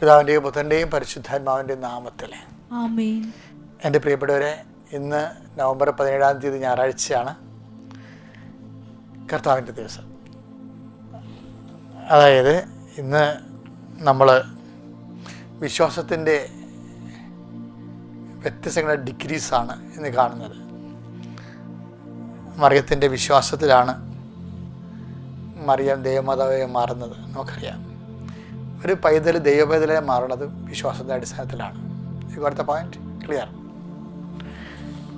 പിതാവിന്റെയും പുത്രന്റെയും പരിശുദ്ധാത്മാവിന്റെയും നാമത്തിൽ. എന്റെ പ്രിയപ്പെട്ടവരെ ഇന്ന് നവംബർ പതിനേഴാം തീയതി ഞായറാഴ്ചയാണ് കർത്താവിന്റെ ദിവസം. അതായത് ഇന്ന് നമ്മൾ വിശ്വാസത്തിന്റെ വ്യത്യസ്തങ്ങളുടെ ഡിഗ്രീസാണ് ഇന്ന് കാണുന്നത്. മറിയത്തിന്റെ വിശ്വാസത്തിലാണ് മറിയം ദൈവമാതാവായി മാറുന്നത്. നമുക്കറിയാം. ഒരു പൈതൽ ദൈവപൈതലായി മാറുന്നത് വിശ്വാസത്തിന്റെ അടിസ്ഥാനത്തിലാണ്. ഇവിടുത്തെ പോയിന്റ് ക്ലിയർ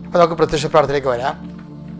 അപ്പോൾ നമുക്ക് പ്രത്യക്ഷ പ്രാർത്ഥനയിലേക്ക് വരാം.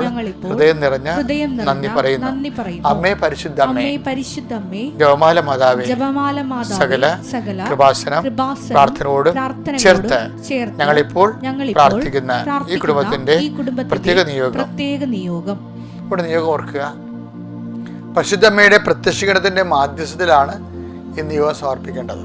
ഞങ്ങളിപ്പോൾ ഹൃദയം നിറഞ്ഞ നന്ദി പറയുന്നു. അമ്മേ പരിശുദ്ധ അമ്മേ അമ്മേ പരിശുദ്ധമ്മേ ജവമാല മാതാവേ ജപമാല മാതാവ് സകല സകല കൃപാസനം പ്രാർത്ഥനയോടും ചേർത്ത് ഞങ്ങളിപ്പോൾ പ്രാർത്ഥിക്കുന്ന ഈ കുടുംബത്തിന്റെ ഈ കുടുംബത്തിന്റെ പ്രത്യേക നിയോഗം. പ്രത്യേക നിയോഗം. ഇവിടെ നിയോഗം ഓർക്കുക. പരിശുദ്ധമ്മയുടെ പ്രത്യക്ഷീകരണത്തിന്റെ മാധ്യസ്ഥത്തിലാണ് ഈ നിയോഗം സമർപ്പിക്കേണ്ടത്.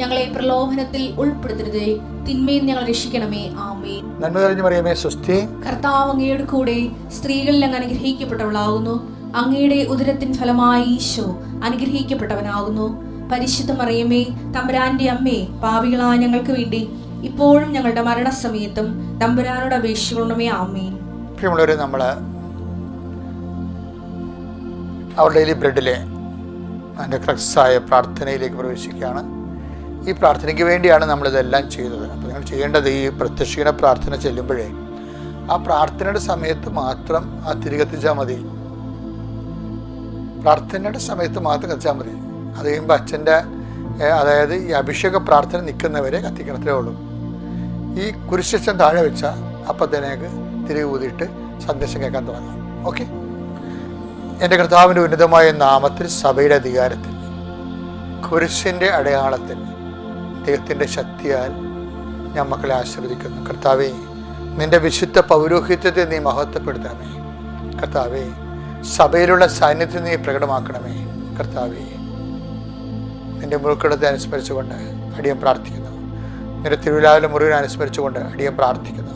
ഞങ്ങളെ പ്രലോഭനത്തിൽ ഉൾപ്പെടുത്തരുതേ. തിന്മയിൽ ഞങ്ങൾ രക്ഷിക്കണമേ. ആമേ നന്മ തെളിഞ്ഞു പറയുമേ സ്വസ്തി. കർത്താവ് അങ്ങയുടെ കൂടെ സ്ത്രീകളിൽ അങ്ങ് അനുഗ്രഹിക്കപ്പെട്ടവളാകുന്നു. അങ്ങയുടെ ഉദരത്തിൻ ഫലമായി ഈശോ അനുഗ്രഹിക്കപ്പെട്ടവനാകുന്നു. പരിശുദ്ധ മറിയമേ തമ്പുരാന്റെ അമ്മേ പാപികളായ ഞങ്ങൾക്ക് വേണ്ടി ഇപ്പോഴും ഞങ്ങളുടെ മരണസമയത്തും തമ്പുരാനോട് അപേക്ഷിക്കണമേ. ആമേ പ്രിയമുള്ളവരെ നമ്മൾ അവർ ഡെയിലി ബ്രെഡിലെ അതിന്റെ ക്രക്സായ പ്രാർത്ഥനയിലേക്ക് പ്രവേശിക്കുകയാണ്. ഈ പ്രാർത്ഥനയ്ക്ക് വേണ്ടിയാണ് നമ്മളിതെല്ലാം ചെയ്തത് അപ്പോൾ നിങ്ങൾ ചെയ്യേണ്ടത് ഈ പ്രത്യക്ഷീണ പ്രാർത്ഥന ചെല്ലുമ്പോഴേ ആ പ്രാർത്ഥനയുടെ സമയത്ത് മാത്രം ആ തിരികെത്തിച്ചാൽ മതി. പ്രാർത്ഥനയുടെ സമയത്ത് മാത്രം കത്തിച്ചാൽ മതി. അത് കഴിയുമ്പോൾ അച്ഛന്റെ അതായത് ഈ അഭിഷേക പ്രാർത്ഥന നിൽക്കുന്നവരെ കത്തിക്കണത്രേ ഉള്ളൂ. ഈ കുരിശച്ഛൻ താഴെ വെച്ചാൽ അപ്പത്തേനേക്ക് തിരികെ ഊതിയിട്ട് സന്ദേശം കേൾക്കാൻ തുടങ്ങാം. ഓക്കെ? എന്റെ കർത്താവിന്റെ ഉന്നതമായ നാമത്തിൽ സഭയുടെ അധികാരത്തിൽ കുരിശിന്റെ അടയാളത്തിൽ ദൈവത്തിന്റെ ശക്തിയാൽ ഞാൻ മക്കളെ ആശീർവദിക്കുന്നു. കർത്താവേ നിന്റെ വിശുദ്ധ പൗരോഹിത്യത്തെ നീ മഹത്വപ്പെടുത്തണമേ കർത്താവേ സഭയിലുള്ള സാന്നിധ്യം നീ പ്രകടമാക്കണമേ. കർത്താവേ നിന്റെ മുറുക്കിടത്തെ അനുസ്മരിച്ചുകൊണ്ട് അടിയം പ്രാർത്ഥിക്കുന്നു. നിന്റെ തിരുവിലാവിലെ മുറിവിനെ അനുസ്മരിച്ചുകൊണ്ട് അടിയം പ്രാർത്ഥിക്കുന്നു.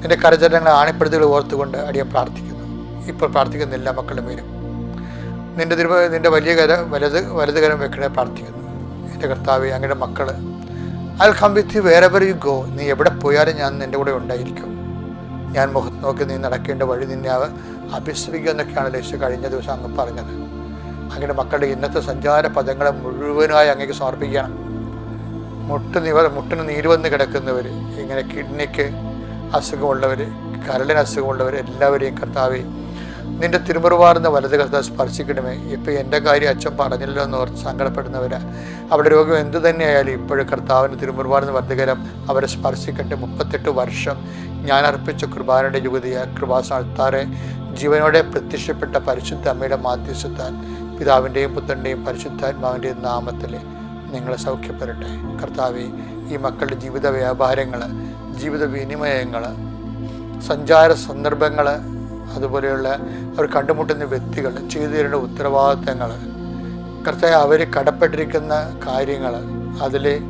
നിന്റെ കരചരണങ്ങൾ ആണിപ്പെടുത്തുകൾ ഓർത്തുകൊണ്ട് അടിയം പ്രാർത്ഥിക്കുന്നു. ഇപ്പോൾ പ്രാർത്ഥിക്കുന്ന എല്ലാ മക്കളുടെ മേലും. നിന്റെ തിരുവ നിന്റെ വലിയ കര വലത് വലതുകരം വെക്കണേ പ്രാർത്ഥിക്കുന്നു. എന്റെ കർത്താവെ അങ്ങയുടെ മക്കൾ I come with you wherever you go നീ എവിടെ പോയാലും ഞാൻ നിന്റെ കൂടെ ഉണ്ടായിരിക്കും. ഞാൻ മുഖത്ത് നോക്കി നീ നടക്കേണ്ട വഴി നിന്നെ എന്നൊക്കെയാണ് ലേശ കഴിഞ്ഞ ദിവസം അങ്ങ് പറഞ്ഞത്. അങ്ങയുടെ മക്കളുടെ ഇന്നത്തെ സഞ്ചാര പദങ്ങളെ മുഴുവനായി അങ്ങേക്ക് സമർപ്പിക്കണം. മുട്ട് നിവർ മുട്ടിന് നീര് വന്ന് കിടക്കുന്നവർ ഇങ്ങനെ കിഡ്നിക്ക് അസുഖമുള്ളവർ കരളിന് അസുഖമുള്ളവർ എല്ലാവരെയും കർത്താവെ നിന്റെ തിരുമുറുവാർന്ന വലത് കഥ സ്പർശിക്കണമേ. ഇപ്പം എന്റെ കാര്യം അച്ഛൻ പറഞ്ഞില്ലോ എന്ന് ഓർത്ത് സങ്കടപ്പെടുന്നവര്. അവിടെ രോഗം എന്തു തന്നെയായാലും ഇപ്പോഴും കർത്താവിന് തിരുമുറുവാർന്ന വലതുകരം അവരെ സ്പർശിക്കട്ടെ. മുപ്പത്തെട്ട് വർഷം ഞാൻ അർപ്പിച്ച കൃപാനയുടെ യുവതിയ കൃപാസാൽത്താറെ ജീവനോടെ പ്രത്യക്ഷപ്പെട്ട പരിശുദ്ധ അമ്മയുടെ മാധ്യസ്ഥാൻ പിതാവിന്റെയും പുത്രന്റെയും പരിശുദ്ധാത്മാവിന്റെയും നാമത്തിൽ നിങ്ങളെ സൗഖ്യപ്പെടട്ടെ. കർത്താവെ ഈ മക്കളുടെ ജീവിത വ്യാപാരങ്ങൾ ജീവിത വിനിമയങ്ങൾ സഞ്ചാര സന്ദർഭങ്ങൾ അതുപോലെയുള്ള അവർ കണ്ടുമുട്ടുന്ന വ്യക്തികൾ ചെയ്തു തരേണ്ട ഉത്തരവാദിത്തങ്ങൾ കർത്താവ് അവർ കടപ്പെട്ടിരിക്കുന്ന കാര്യങ്ങൾ അതിൽ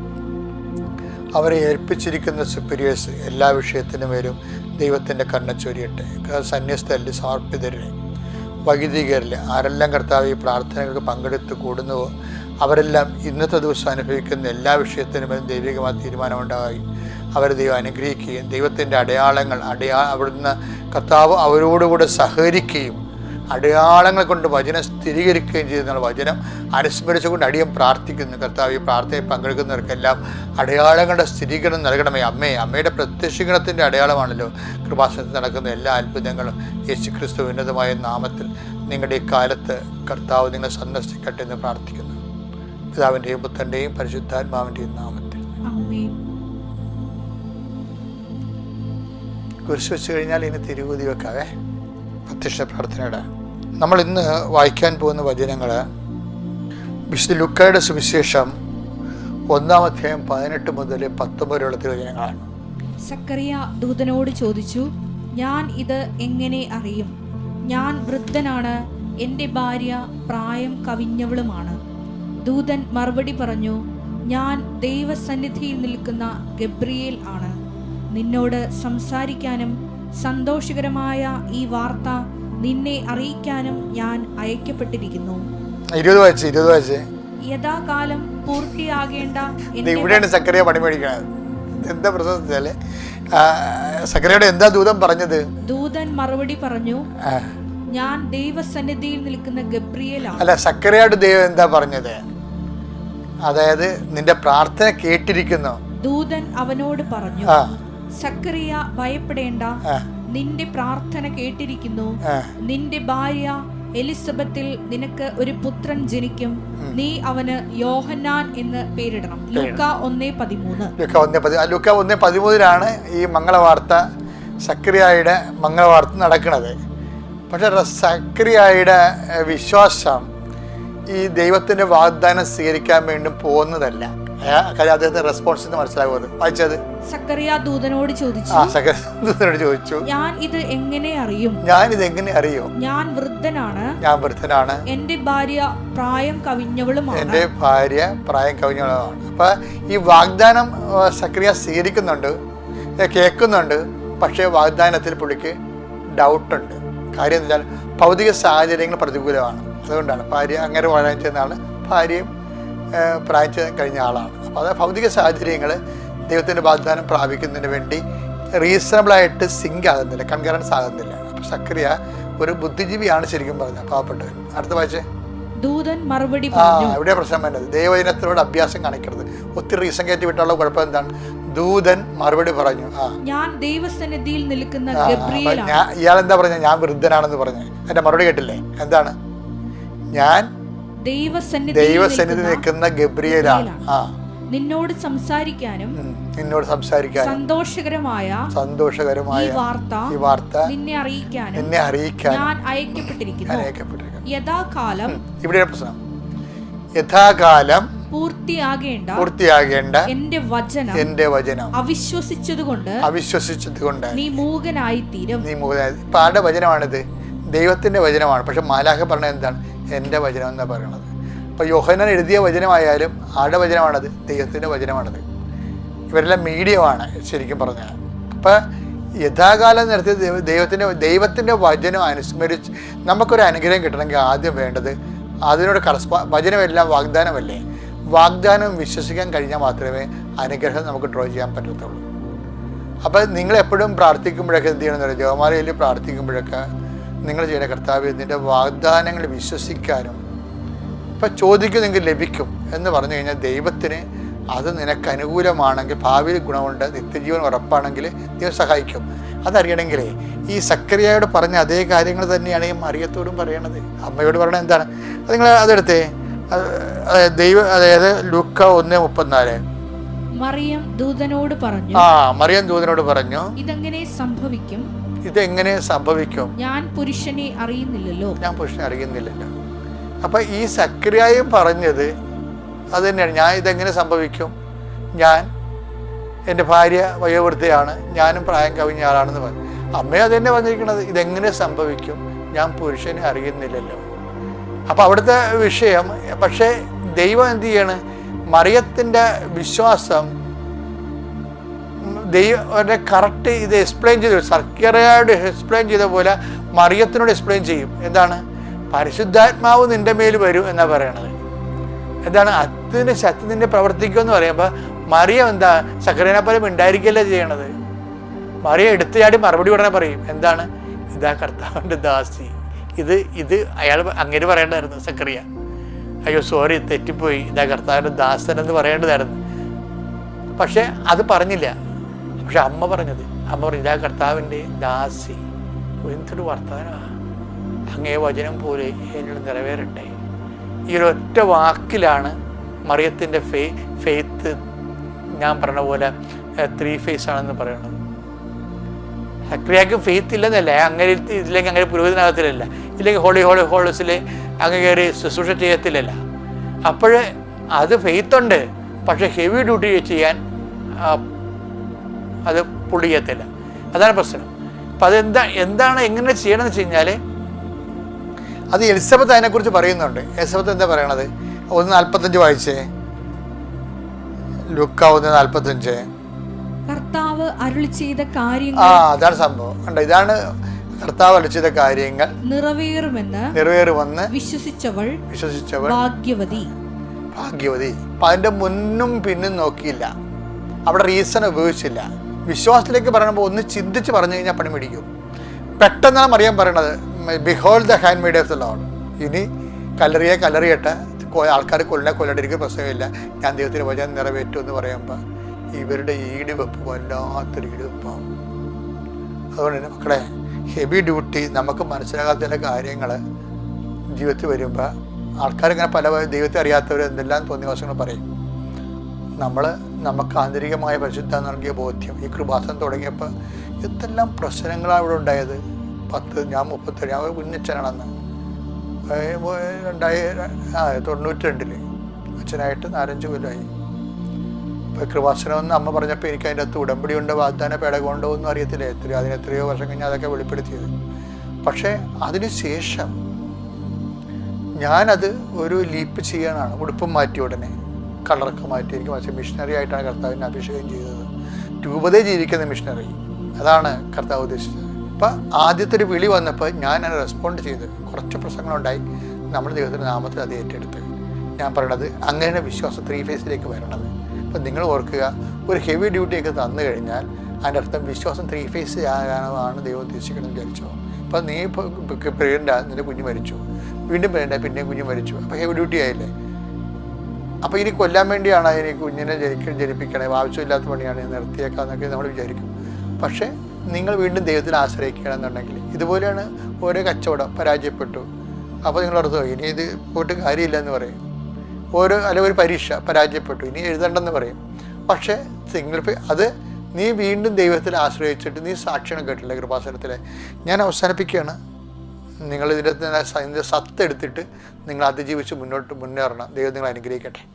അവരെ ഏൽപ്പിച്ചിരിക്കുന്ന സുപ്പീരിയേഴ്സ് എല്ലാ വിഷയത്തിനും വരും. ദൈവത്തിന്റെ കണ്ണ ചൊരിയട്ടെ. സന്യസ്തരിൽ സമർപ്പിതരിൽ വൈദികരിൽ ആരെല്ലാം കർത്താവ് ഈ പ്രാർത്ഥനകൾക്ക് പങ്കെടുത്ത് കൂടുന്നുവോ? അവരെല്ലാം ഇന്നത്തെ ദിവസം അനുഭവിക്കുന്ന എല്ലാ വിഷയത്തിനും ദൈവികമായ തീരുമാനമുണ്ടായി. അവരെ ദൈവം അനുഗ്രഹിക്കുകയും ദൈവത്തിന്റെ അടയാളങ്ങൾ അടയാ അവിടുന്ന് കർത്താവ് അവരോടുകൂടെ സഹകരിക്കുകയും അടയാളങ്ങൾ കൊണ്ട് വചനം സ്ഥിരീകരിക്കുകയും ചെയ്യുന്ന വചനം അനുസ്മരിച്ചുകൊണ്ട് അടിയം പ്രാർത്ഥിക്കുന്നു. കർത്താവ് ഈ പ്രാർത്ഥനയിൽ പങ്കെടുക്കുന്നവർക്കെല്ലാം അടയാളങ്ങളുടെ സ്ഥിരീകരണം നൽകണമേ. അമ്മേ അമ്മയുടെ പ്രത്യക്ഷീകരണത്തിന്റെ അടയാളമാണല്ലോ കൃപാസനത്തിൽ നടക്കുന്ന എല്ലാ അത്ഭുതങ്ങളും. യേശു ക്രിസ്തു ഉന്നതമായ നാമത്തിൽ നിങ്ങളുടെ ഈ കാലത്ത് കർത്താവ് നിങ്ങളെ സന്ദർശിക്കട്ടെ എന്ന് പ്രാർത്ഥിക്കുന്നു. പിതാവിന്റെയും പുത്രന്റെയും പരിശുദ്ധാത്മാവിന്റെയും നാമത്തിൽ. കുരിശ് വെച്ച് കഴിഞ്ഞാൽ ഇനി തിരുവൂതി വെക്കാവേ. പ്രത്യക്ഷ പ്രാർത്ഥനയുടെ. നമ്മൾ ഇന്ന് വായിക്കാൻ പോകുന്ന വചനങ്ങൾ വിശുദ്ധ ലുക്കയുടെ സുവിശേഷം ഒന്നാം അധ്യായം പതിനെട്ട് മുതൽ പത്തൊമ്പത് തിരുവചനങ്ങളാണ്. സക്കറിയ ദൂതനോട് ചോദിച്ചു ഞാൻ ഇത് എങ്ങനെ അറിയും? ഞാൻ വൃദ്ധനാണ് എന്റെ ഭാര്യ പ്രായം കവിഞ്ഞവളുമാണ്. ദൂതൻ മറുപടി പറഞ്ഞു ഞാൻ ദൈവസന്നിധിയിൽ നിൽക്കുന്ന ഗബ്രിയേൽ ആണ്. നിന്നോട് സംസാരിക്കാനും സന്തോഷകരമായ ഈ വാർത്ത നിന്നെ അറിയിക്കാനും ഞാൻ അയക്കപ്പെട്ടിരിക്കുന്നു. ഇരുപത് വായിച്ച് ഇരുപത് വായിച്ച് യഥാകാലം പൂർത്തിയാകേണ്ട എന്റെ ഇവിടെയാണ് സക്കറിയ പണി മേടിക്കണത്. എന്താ പ്രശ്നം വെച്ചാൽ സക്കറിയുടെ എന്താ ദൂതം പറഞ്ഞത്? ദൂതൻ മറുപടി പറഞ്ഞു ആ, ഞാൻ ദൈവസന്നിധിയിൽ നിൽക്കുന്ന ഗബ്രിയേലാണ്. അല്ല സക്കറിയായിട്ട് ദൈവം എന്താ പറഞ്ഞത്? അതായത് നിന്റെ പ്രാർത്ഥന കേട്ടിരിക്കുന്നു. ദൂതൻ അവനോട് പറഞ്ഞു ആ. സക്കറിയ ഭയപ്പെടേണ്ട. നിന്റെ പ്രാർത്ഥന കേട്ടിരിക്കുന്നു. നിന്റെ ഭാര്യ എലിസബത്തിൽ നിനക്ക് ഒരു പുത്രൻ ജനിക്കും. നീ അവന് യോഹന്നാൻ എന്ന് പേരിടണം. ലൂക്ക ഒന്നേ പതിമൂന്ന്. ലുക്ക ഒന്നേ പതി ലുക്ക ഒന്നേ പതിമൂന്നിലാണ് ഈ മംഗളവാർത്ത സക്രിയായുടെ മംഗളവാർത്ത നടക്കുന്നത്. പക്ഷെ സക്രിയായുടെ വിശ്വാസം ഈ ദൈവത്തിന്റെ വാഗ്ദാനം സ്വീകരിക്കാൻ വേണ്ടി പോകുന്നതല്ല. കാര്യം അദ്ദേഹത്തിന്റെ റെസ്പോൺസ് മനസ്സിലാകുന്നത് വായിച്ചത്? സക്കറിയ ദൂതനോട് ചോദിച്ചു. ആ സക്രിയോട് ചോദിച്ചു. ഞാൻ ഇത് എങ്ങനെ അറിയും? ഞാൻ ഇത് എങ്ങനെ അറിയോ? ഞാൻ വൃദ്ധനാണ്. ഞാൻ വൃദ്ധനാണ്. എന്റെ ഭാര്യ പ്രായം കവിഞ്ഞവളുമാണ്. എന്റെ ഭാര്യ പ്രായം കവിഞ്ഞവളുമാണ്. അപ്പൊ ഈ വാഗ്ദാനം സക്രിയ സ്വീകരിക്കുന്നുണ്ട് കേൾക്കുന്നുണ്ട് പക്ഷേ വാഗ്ദാനത്തിൽ പുള്ളിക്ക് ഡൗട്ടുണ്ട് കാര്യം വെച്ചാൽ ഭൗതിക സാഹചര്യങ്ങൾ പ്രതികൂലമാണ്. അതുകൊണ്ടാണ് ഭാര്യ അങ്ങനെ വളരാൻ ചെയ്യുന്ന ആൾ ഭാര്യയും ഏ, പ്രായം ചെയ്ത് കഴിഞ്ഞ ആളാണ്. അപ്പോൾ അത് ഭൗതിക സാഹചര്യങ്ങൾ ദൈവത്തിന്റെ വാഗ്ദാനം പ്രാപിക്കുന്നതിന് വേണ്ടി റീസണബിളായിട്ട് സിങ്ക് ആകുന്നില്ല കൺകറൻസ് ആകുന്നില്ല. അപ്പോൾ സക്രിയ ഒരു ബുദ്ധിജീവിയാണ് ശരിക്കും പറഞ്ഞത്. പാവപ്പെട്ടവൻ. അടുത്ത വായിച്ചേ ദൂതൻ മറുപടി ആ ഇവിടെ പ്രശ്നം വരുന്നത് ദൈവജനത്തിനോട് അഭ്യാസം കാണിക്കരുത്. ഒത്തിരി റീസൺ കയറ്റി വിട്ടുള്ള കുഴപ്പം എന്താണ്? ദൂതൻ മറുപടി പറഞ്ഞു. ആ. ഞാൻ ദൈവസന്നിധിയിൽ നിൽക്കുന്ന ഇയാൾ എന്താ പറഞ്ഞ ഞാൻ വൃദ്ധനാണെന്ന് പറഞ്ഞു എന്റെ മറുപടി കേട്ടില്ലേ? എന്താണ്? ഞാൻ ദൈവസന്നിധി നിൽക്കുന്ന ഗബ്രിയലാണ്. നിന്നോട് സംസാരിക്കാനും നിന്നോട് സംസാരിക്കാൻ സന്തോഷകരമായ സന്തോഷകരമായ വാർത്ത ഈ വാർത്ത നിന്നെ അറിയിക്കാനും എന്നെ അറിയിക്കാൻ ഞാൻ അയക്കപ്പെട്ടിരിക്കുന്നു. അയക്കപ്പെട്ടിരിക്കുന്നു. യഥാകാലം ഇവിടെ പ്രശ്നം. യഥാകാലം പൂർത്തിയാകേണ്ട പൂർത്തിയാകേണ്ട എന്റെ വചനം എന്റെ വചനം അവിശ്വസിച്ചതുകൊണ്ട് അവിശ്വസിച്ചത് കൊണ്ട് നീ മൂകനായി തീരും നീ മൂകനായി ഇപ്പൊ ആരുടെ വചനമാണിത്? ദൈവത്തിന്റെ വചനമാണ്. പക്ഷെ മാലാഖ പറഞ്ഞത് എന്താണ്? എന്റെ വചനം എന്നാണ് പറയണത്? അപ്പോൾ യോഹനൻ എഴുതിയ വചനമായാലും ആടെ വചനമാണത്? ദൈവത്തിന്റെ വചനമാണത്. ഇവരെല്ലാം മീഡിയമാണ് ശരിക്കും പറഞ്ഞാൽ. അപ്പോൾ യഥാകാലം നിർത്തി ദൈവ ദൈവത്തിന്റെ ദൈവത്തിന്റെ വചനം അനുസ്മരിച്ച് നമുക്കൊരു അനുഗ്രഹം കിട്ടണമെങ്കിൽ ആദ്യം വേണ്ടത് അതിനോട് കറസ്പോ വചനമെല്ലാം വാഗ്ദാനമല്ലേ? വാഗ്ദാനം വിശ്വസിക്കാൻ കഴിഞ്ഞാൽ മാത്രമേ അനുഗ്രഹം നമുക്ക് ഡ്രോ ചെയ്യാൻ പറ്റത്തുള്ളൂ. അപ്പോൾ നിങ്ങളെപ്പോഴും പ്രാർത്ഥിക്കുമ്പോഴൊക്കെ എന്ത് ചെയ്യണമെന്ന് പറയുക ജോമാലയിൽ പ്രാർത്ഥിക്കുമ്പോഴൊക്കെ നിങ്ങൾ ചെയ്യുന്ന കർത്താവ് നിന്റെ വാഗ്ദാനങ്ങൾ വിശ്വസിക്കാനും ഇപ്പം ചോദിക്കും നിങ്ങൾക്ക് ലഭിക്കും എന്ന് പറഞ്ഞു കഴിഞ്ഞാൽ ദൈവത്തിന് അത് നിനക്ക് അനുകൂലമാണെങ്കിൽ ഭാവിയിൽ ഗുണമുണ്ട് നിത്യജീവൻ ഉറപ്പാണെങ്കിൽ ദൈവം സഹായിക്കും. അതറിയണമെങ്കിലേ ഈ സക്രിയയോട് പറഞ്ഞ അതേ കാര്യങ്ങൾ തന്നെയാണ് ഈ മറിയത്തോടും പറയണത്. അമ്മയോട് പറയണത് എന്താണ്? അത് നിങ്ങൾ അതെടുത്തേ. ദൈവ അതായത് ലുക്ക ഒന്ന് മുപ്പത്തിനാല്. മറിയം ദൂതനോട് പറഞ്ഞു ആ മറിയം ദൂതനോട് പറഞ്ഞു ഇതെങ്ങനെ സംഭവിക്കും? ഇതെങ്ങനെ സംഭവിക്കും? ഞാൻ പുരുഷനെ അറിയുന്നില്ലല്ലോ. ഞാൻ പുരുഷനെ അറിയുന്നില്ലല്ലോ. അപ്പൊ ഈ സക്രിയായും പറഞ്ഞത് അത് തന്നെയാണ് ഞാൻ ഇതെങ്ങനെ സംഭവിക്കും? ഞാൻ എന്റെ ഭാര്യ വയോവൃദ്ധയാണ്. ഞാനും പ്രായം കവിഞ്ഞ ആളാണെന്ന് പറഞ്ഞു അമ്മയും അത് തന്നെ പറഞ്ഞിരിക്കുന്നത് ഇതെങ്ങനെ സംഭവിക്കും? ഞാൻ പുരുഷനെ അറിയുന്നില്ലല്ലോ. അപ്പം അവിടുത്തെ വിഷയം പക്ഷേ ദൈവം എന്ത് ചെയ്യാണ്? മറിയത്തിന്റെ വിശ്വാസം ദൈവം കറക്റ്റ് ഇത് എക്സ്പ്ലെയിൻ ചെയ്ത് സർക്കറയോട് എക്സ്പ്ലെയിൻ ചെയ്ത പോലെ മറിയത്തിനോട് എക്സ്പ്ലെയിൻ ചെയ്യും. എന്താണ്? പരിശുദ്ധാത്മാവ് നിന്റെ മേൽ വരും എന്നാ പറയണത്. എന്താണ്? അതിന് ശക്തി നിന്നെ പ്രവർത്തിക്കുമെന്ന് പറയുമ്പോൾ മറിയം എന്താ? സക്കരേനെ പോലെ ഉണ്ടായിരിക്കല്ലേ ചെയ്യണത്. മറിയ എടുത്തു ചാടി മറുപടി ഉടനെ പറയും. എന്താണ്? ഇതാ കർത്താവിന്റെ ദാസി. ഇത് ഇത് അയാൾ അങ്ങനെ പറയേണ്ടതായിരുന്നു സക്കറിയ അയ്യോ സോറി തെറ്റിപ്പോയി. ഇതാ കർത്താവിന്റെ ദാസൻ എന്ന് പറയേണ്ടതായിരുന്നു. പക്ഷേ അത് പറഞ്ഞില്ല. പക്ഷെ അമ്മ പറഞ്ഞത് അമ്മ പറഞ്ഞു ഇതാ കർത്താവിന്റെ ദാസി എന്തൊരു വർത്തമാനമാണ് അങ്ങേ വചനം പോലെ എന്നോട് നിറവേറട്ടെ. ഈ ഒരൊറ്റ വാക്കിലാണ് മറിയത്തിന്റെ ഫേ ഫെയ്ത്ത് ഞാൻ പറഞ്ഞ പോലെ ത്രീ ഫേസ് ആണെന്ന് പറയുന്നത് സക്രിയാക്ക് ഫെയ്ത്ത് ഇല്ലെന്നല്ല അങ്ങനെ ഇല്ലെങ്കിൽ അങ്ങനെ പുരോഹിതനാകത്തിലല്ല ഇല്ലെങ്കിൽ ഹോളി ഹോളി ഹോളസിൽ അങ്ങ് കയറി ശുശ്രൂഷ ചെയ്യത്തില്ലല്ല. അപ്പോൾ അത് ഫെയ്ത്തുണ്ട് പക്ഷെ ഹെവി ഡ്യൂട്ടി ചെയ്യാൻ അത് പുള്ളി ചെയ്യത്തില്ല അതാണ് പ്രശ്നം. അപ്പം അതെന്താ എന്താണ് എങ്ങനെ ചെയ്യണമെന്ന് വെച്ച് കഴിഞ്ഞാൽ അത് എലിസബത്ത് അതിനെക്കുറിച്ച് പറയുന്നുണ്ട്. എലിസബത്ത് എന്താ പറയണത്? ഒന്ന് നാൽപ്പത്തഞ്ച് വായിച്ചേ. ലുക്ക ഒന്ന് നാൽപ്പത്തഞ്ച് കർത്താവ് അരുളി ചെയ്ത കാര്യങ്ങൾ ആ അതാണ് സംഭവം. കണ്ടോ ഇതാണ് കർത്താവ് അടിച്ചത് കാര്യങ്ങൾ. നിറവേറുമെന്ന് നിറവേറുമെന്ന് വിശ്വസിച്ചവൾ വിശ്വസിച്ചവൾ ഭാഗ്യവതി. ഭാഗ്യവതി. അപ്പം അതിന്റെ മുന്നും പിന്നും നോക്കിയില്ല. അവിടെ റീസൺ ഉപയോഗിച്ചില്ല. വിശ്വാസത്തിലേക്ക് പറയുമ്പോൾ ഒന്ന് ചിന്തിച്ച് പറഞ്ഞു കഴിഞ്ഞാൽ പണി പിടിക്കും പെട്ടെന്നാണ് അറിയാൻ പറയണത് behold the hand made of the Lord ഇനി കല്ലറിയെ കല്ലറിയട്ടെ ആൾക്കാർ കൊല്ല കൊല്ലണ്ടിരിക്കും പ്രശ്നമില്ല. ഞാൻ ദൈവത്തിന് വചനം നിറവേറ്റും എന്ന് പറയുമ്പോൾ ഇവരുടെ ഈടുവെപ്പ് വല്ലാത്തൊരു ഈടുവെപ്പാണ് അതുകൊണ്ട് തന്നെ മക്കളെ ഹെവി ഡ്യൂട്ടി നമുക്ക് മനസ്സിലാകാത്ത ചില കാര്യങ്ങൾ ജീവിതത്തിൽ വരുമ്പോൾ ആൾക്കാരിങ്ങനെ പല ദൈവത്തെ അറിയാത്തവർ എന്തെല്ലാം തോന്നിയ വശങ്ങൾ പറയും. നമ്മൾ നമുക്ക് ആന്തരികമായ പരിശുദ്ധ നൽകിയ ബോധ്യം ഈ കൃപാസനം തുടങ്ങിയപ്പോൾ എന്തെല്ലാം പ്രശ്നങ്ങളാണ് ഇവിടെ ഉണ്ടായത്? പത്ത് ഞാൻ മുപ്പത്തി ഞാൻ ഉന്നച്ചനാണെന്ന് രണ്ടായി ആ തൊണ്ണൂറ്റി രണ്ടിൽ അച്ഛനായിട്ട് നാലഞ്ച് കൊല്ലമായി ഇപ്പോൾ കൃപാസനം എന്ന് അമ്മ പറഞ്ഞപ്പോൾ എനിക്ക് അതിന്റെ അകത്ത് ഉടമ്പടി ഉണ്ടോ വാഗ്ദാന പേടകമുണ്ടോ ഒന്നും അറിയത്തില്ല? എത്രയോ അതിന് എത്രയോ വർഷം കഴിഞ്ഞാൽ അതൊക്കെ വെളിപ്പെടുത്തിയത്. പക്ഷേ അതിന് ശേഷം ഞാനത് ഒരു ലീപ്പ് ചെയ്യാനാണ് ഉടുപ്പം മാറ്റി ഉടനെ. കളറൊക്കെ മാറ്റി എനിക്ക് പക്ഷേ മിഷനറി ആയിട്ടാണ് കർത്താവിനെ അഭിഷേകം ചെയ്തത്. രൂപതേ ജീവിക്കുന്ന മിഷനറി അതാണ് കർത്താവ് ഉദ്ദേശിച്ചത്. അപ്പം ആദ്യത്തെ ഒരു വിളി വന്നപ്പോൾ ഞാൻ അതിനെ റെസ്പോണ്ട് ചെയ്ത്. കുറച്ച് പ്രശ്നങ്ങളുണ്ടായി. നമ്മുടെ ദൈവത്തിന്റെ നാമത്തിൽ അത് ഏറ്റെടുത്ത്. ഞാൻ പറയണത് അങ്ങനെ വിശ്വാസം ത്രീ ഫേസിലേക്ക് വരണത്. അപ്പം നിങ്ങൾ ഓർക്കുക ഒരു ഹെവി ഡ്യൂട്ടിയൊക്കെ തന്നു കഴിഞ്ഞാൽ അതിന്റെ അർത്ഥം വിശ്വാസം ത്രീ ഫേസ് ആകാനാണ് ദൈവം ഉദ്ദേശിക്കുന്നത് വിചാരിച്ചോ. അപ്പം നീ ഇപ്പോൾ പ്രിയണ്ട നിന്റെ കുഞ്ഞ് മരിച്ചു. വീണ്ടും പ്രിയണ്ട പിന്നെയും കുഞ്ഞ് മരിച്ചു. അപ്പോൾ ഹെവി ഡ്യൂട്ടി ആയില്ലേ? അപ്പോൾ ഇനി കൊല്ലാൻ വേണ്ടിയാണ് ഇനി കുഞ്ഞിനെ ജനിക്ക ജനിപ്പിക്കണേ. ആവശ്യമില്ലാത്ത പണിയാണ് നിർത്തിയേക്കാന്നൊക്കെ നമ്മൾ വിചാരിക്കും. പക്ഷേ നിങ്ങൾ വീണ്ടും ദൈവത്തിൽ ആശ്രയിക്കുകയാണെന്നുണ്ടെങ്കിൽ ഇതുപോലെയാണ് ഓരോ കച്ചവടം പരാജയപ്പെട്ടു. അപ്പോൾ നിങ്ങൾ ഓർത്തോ ഇനി ഇത് പോയിട്ട് കാര്യമില്ല എന്ന് പറയും. ഓരോ അല്ല ഒരു പരീക്ഷ പരാജയപ്പെട്ടു ഇനി എഴുതണ്ടെന്ന് പറയും. പക്ഷേ നിങ്ങൾ അത് നീ വീണ്ടും ദൈവത്തിൽ ആശ്രയിച്ചിട്ട് നീ സാക്ഷ്യം കേട്ടില്ല കൃപാസനത്തിലെ. ഞാൻ അവസാനിപ്പിക്കുകയാണ്. നിങ്ങൾ ഇതിന്റെ ഇതിന്റെ സത്ത് എടുത്തിട്ട് നിങ്ങൾ അതിജീവിച്ച് മുന്നോട്ട് മുന്നേറണം. ദൈവം നിങ്ങൾ അനുഗ്രഹിക്കട്ടെ.